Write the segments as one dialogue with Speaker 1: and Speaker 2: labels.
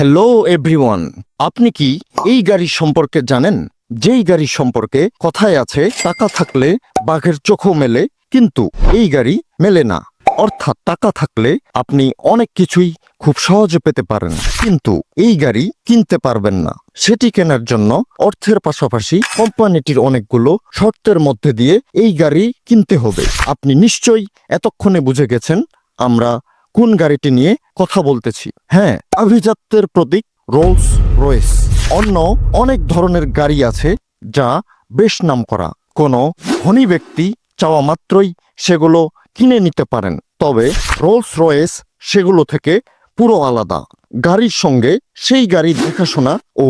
Speaker 1: Hello everyone আপনি কি এই গাড়ি সম্পর্কে জানেন? যেই গাড়ি সম্পর্কে কথায় আছে, টাকা থাকলে বাঘের চোখও মেলে, কিন্তু এই গাড়ি মেলে না। অর্থাৎ টাকা থাকলে আপনি অনেক কিছুই খুব সহজে পেতে পারেন, কিন্তু এই গাড়ি কিনতে পারবেন না। সেটি কেনার জন্য অর্থের পাশাপাশি কোম্পানিটির অনেকগুলো শর্তের মধ্যে দিয়ে এই গাড়ি কিনতে হবে। আপনি নিশ্চয়ই এতক্ষণে বুঝে গেছেন, আমরা কোন গাড়িটি নিয়ে কথা বলতেছি? হ্যাঁ আভিজাত্যের প্রতীক রোলস রয়েস। অন্য অনেক ধরনের গাড়ি আছে যা বেশ নামকরা। কোনো ধনী ব্যক্তি চাওয়া মাত্রই সেগুলো কিনে নিতে পারেন। তবে রোলস রয়েস সেগুলো থেকে পুরো আলাদা। গাড়ির সঙ্গে সেই গাড়ির দেখাশোনা ও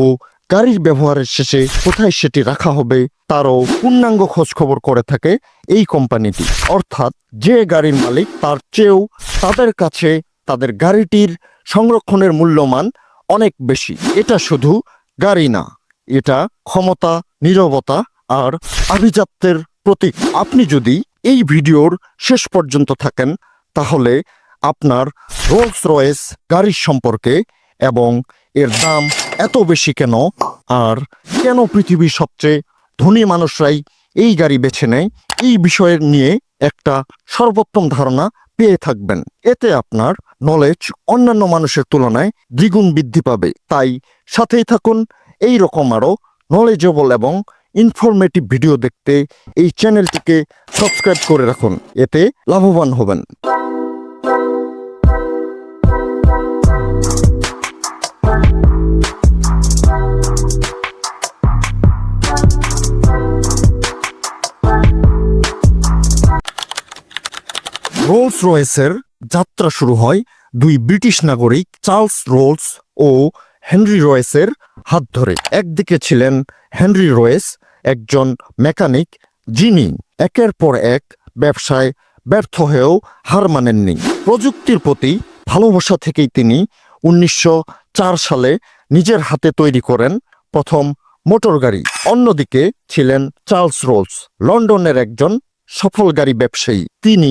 Speaker 1: গাড়ির ব্যবহারের শেষে কোথায় সেটি রাখা হবে তারও পূর্ণাঙ্গ খোঁজ খবর করে থাকে এই কোম্পানিটি। অর্থাৎ যে গাড়ির মালিক তার চেয়েও তাদের কাছে তাদের গাড়িটির সংরক্ষণের মূল্যমান অনেক বেশি। এটা শুধু গাড়ি না, এটা ক্ষমতা, নীরবতা আর আভিজাত্যের প্রতীক। আপনি যদি এই ভিডিওর শেষ পর্যন্ত থাকেন, তাহলে আপনার রোলস রয়েস গাড়ির সম্পর্কে এবং এর দাম এত বেশি কেন? আর কেন পৃথিবীর সবচেয়ে ধনী মানুষরাই এই গাড়ি বেছে নেয়? এই বিষয়ের নিয়ে একটা সর্বোত্তম ধারণা পেয়ে থাকবেন। এতে আপনার নলেজ অন্যান্য মানুষের তুলনায় দ্বিগুণ বৃদ্ধি পাবে। তাই সাথেই থাকুন। এই রকম আরও নলেজেবল এবং ইনফরমেটিভ ভিডিও দেখতে এই চ্যানেলটিকে সাবস্ক্রাইব করে রাখুন। এতে লাভবান হবেন। রোলস রয়েসের যাত্রা শুরু হয় দুই ব্রিটিশ নাগরিক চার্লস রোলস ও হেনরি রয়েসের হাত ধরে। একদিকে ছিলেন হেনরি রয়েস, একজন মেকানিক, যিনি একের পর এক ব্যবসায় ব্যর্থ হয়েও হার মানেননি। প্রযুক্তির প্রতি ভালোবাসা থেকেই তিনি উনিশশো চার সালে নিজের হাতে তৈরি করেন প্রথম মোটর গাড়ি। অন্যদিকে ছিলেন চার্লস রোলস, লন্ডনের একজন সফল গাড়ি ব্যবসায়ী। তিনি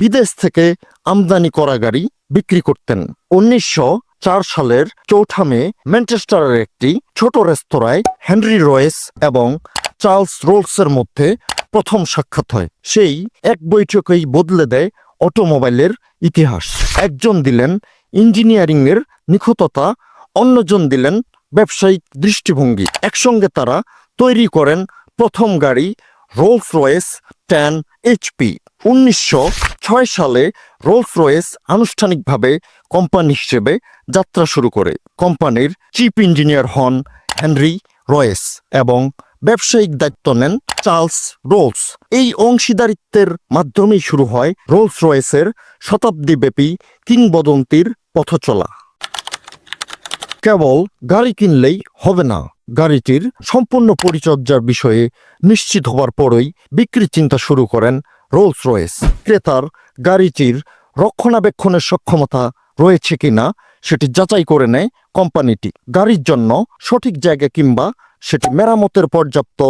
Speaker 1: বিদেশ থেকে আমদানি করা গাড়ি বিক্রি করতেন। উনিশশো চার সালের চৌঠা মে ম্যানচেস্টারের একটি ছোট রেস্তোরাঁয় হেনরি রয়েস এবং চার্লস রোলসের মধ্যে প্রথম সাক্ষাৎ হয়। সেই এক বৈঠকেই বদলে দেয় অটোমোবাইলের ইতিহাস। একজন দিলেন ইঞ্জিনিয়ারিং এর নিখুঁততা, অন্যজন দিলেন ব্যবসায়িক দৃষ্টিভঙ্গি। একসঙ্গে তারা তৈরি করেন প্রথম গাড়ি রোলস রয়েস টেন এইচপি উনিশশো ছয় সালে রোলস রয়েস আনুষ্ঠানিকভাবে কোম্পানি হিসেবে যাত্রা শুরু করে। কোম্পানির চিফ ইঞ্জিনিয়ার হন হেনরি রয়েস এবং ব্যবসায়িক দায়িত্ব নেন চার্লস রোলস। এই অংশীদারিত্বের মাধ্যমেই শুরু হয় রোলস রয়েসের শতাব্দীব্যাপী কিংবদন্তির পথচলা। কেবল গাড়ি কিনলেই হবে না। গাড়িটির সম্পূর্ণ পরিচর্যার বিষয়ে নিশ্চিত হবার পরই বিক্রির চিন্তা শুরু করেন রোলস রয়েস ক্রেতার গাড়িটির রক্ষণাবেক্ষণের সক্ষমতা রয়েছে কিনা সেটি যাচাই করে নেয় কোম্পানিটি। গাড়ির জন্য সঠিক জায়গা কিংবা সেটি মেরামতের পর্যাপ্ত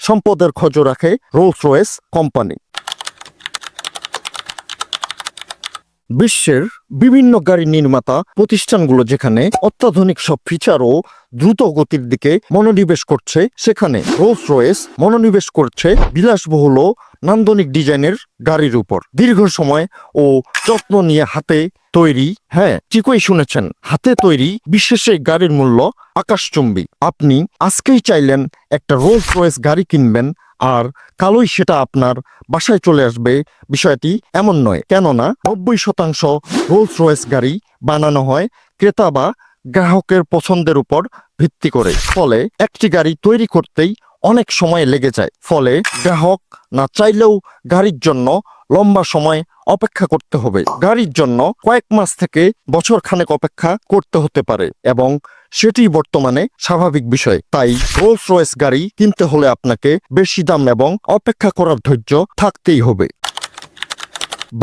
Speaker 1: সম্পদের খোঁজ রাখে রোলস রয়েস কোম্পানি। বিশ্বের বিভিন্ন গাড়ি নির্মাতা প্রতিষ্ঠানগুলো যেখানে অত্যাধুনিক সব ফিচার ও দ্রুত গতির দিকে মনোনিবেশ করছে, সেখানে রোলস রয়েস মনোনিবেশ করছে বিলাসবহুল নান্দনিক ডিজাইনের গাড়ির উপর। দীর্ঘ সময় ও যত্ন নিয়ে হাতে তৈরি হ্যাঁ ঠিকই শুনেছেন, হাতে তৈরি বিশেষ এই গাড়ির মূল্য আকাশচুম্বী। আপনি আজকেই চাইলেন একটা রোলস রয়েস গাড়ি কিনবেন আর কালোই সেটা আপনার বাসায় চলে আসবে। বিষয়টি এমন নয়। কেননা নব্বই শতাংশ রোলস রয়েস গাড়ি বানানো হয় ক্রেতা বা গ্রাহকের পছন্দের উপর ভিত্তি করে। ফলে একটি গাড়ি তৈরি করতেই অনেক সময় লেগে যায়। ফলে গ্রাহক না চাইলেও গাড়ির জন্য লম্বা সময় অপেক্ষা করতে হবে। গাড়ির জন্য কয়েক মাস থেকে বছর খানেক অপেক্ষা করতে হতে পারে এবং সেটি বর্তমানে স্বাভাবিক বিষয়। তাই রোলস রয়েস গাড়ি কিনতে হলে আপনাকে বেশি দাম এবং অপেক্ষা করার ধৈর্য থাকতেই হবে।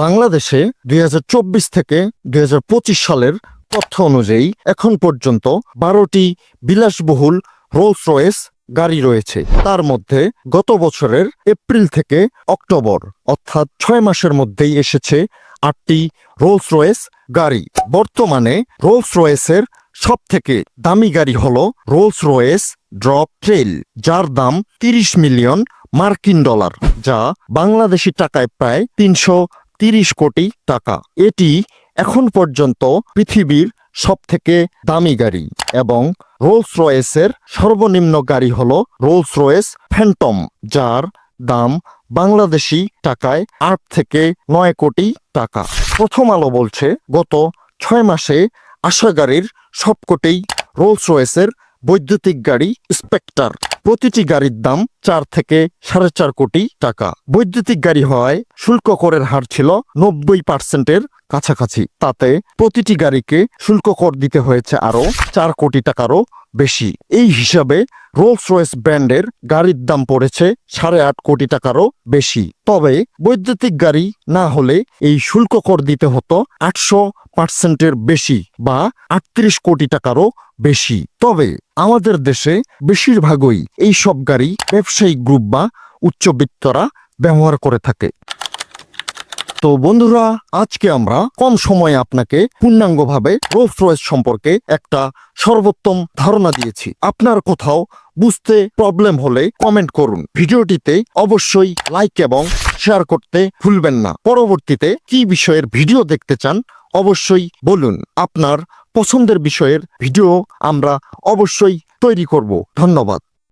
Speaker 1: বাংলাদেশে দু হাজার চব্বিশ থেকে দু হাজার পঁচিশ সালের তথ্য অনুযায়ী এখন পর্যন্ত বারোটি বিলাসবহুল রোলস রয়েস গাড়ি রয়েছে। তার মধ্যে গত বছরের এপ্রিল থেকে অক্টোবর, অর্থাৎ ছয় মাসের মধ্যেই এসেছে আটটি রোলস রয়েস গাড়ি। বর্তমানে রোলস রয়েসের সব থেকে দামি গাড়ি হল রোলস রয়েস ড্রপ ট্রেল যার দাম তিরিশ মিলিয়ন মার্কিন ডলার, যা বাংলাদেশি টাকায় প্রায় তিনশো তিরিশ কোটি টাকা। এটি এখন পর্যন্ত পৃথিবীর সব থেকে দামি গাড়ি এবং রোলস রয়েসের সর্বনিম্ন গাড়ি হল রোলস রয়েস ফ্যান্টম যার দাম বাংলাদেশি টাকায় আট থেকে নয় কোটি টাকা। প্রথম আলো বলছে, গত ছয় মাসে আশা গাড়ির সবকটেই রোলস রয়েসের বৈদ্যুতিক গাড়ি স্পেক্টার প্রতিটি গাড়ির দাম চার থেকে সাড়ে চার কোটি টাকা। বৈদ্যুতিক গাড়ি হওয়ায় শুল্ক করের হার ছিল নব্বই পার্সেন্টের কাছাকাছি। তাতে প্রতিটি গাড়িকে শুল্ক কর দিতে হয়েছে আরও চার কোটি টাকারও বেশি। এই হিসাবে রোলস রয়েস ব্র্যান্ডের গাড়ির দাম পড়েছে সাড়ে আট কোটি টাকারও বেশি। তবে বৈদ্যুতিক গাড়ি না হলে এই শুল্ক কর দিতে হতো আটশো পার্সেন্টের বেশি বা আটত্রিশ কোটি টাকারও বেশি। তবে আমাদের দেশে বেশিরভাগই এই সব গাড়ি ব্যবসায়িক গ্রুপ বা উচ্চবিত্তরা ব্যবহার করে থাকে। তো বন্ধুরা, আজকে আমরা কম সময়ে আপনাকে পূর্ণাঙ্গভাবে রোলস রয়েস সম্পর্কে একটা সর্বোত্তম ধারণা দিয়েছি। আপনার কোথাও বুঝতে প্রবলেম হলে কমেন্ট করুন। ভিডিওটিতে অবশ্যই লাইক এবং শেয়ার করতে ভুলবেন না। পরবর্তীতে কি বিষয়ের ভিডিও দেখতে চান অবশ্যই বলুন আপনার পছন্দের বিষয়ের ভিডিও আমরা অবশ্যই তৈরি করব। ধন্যবাদ।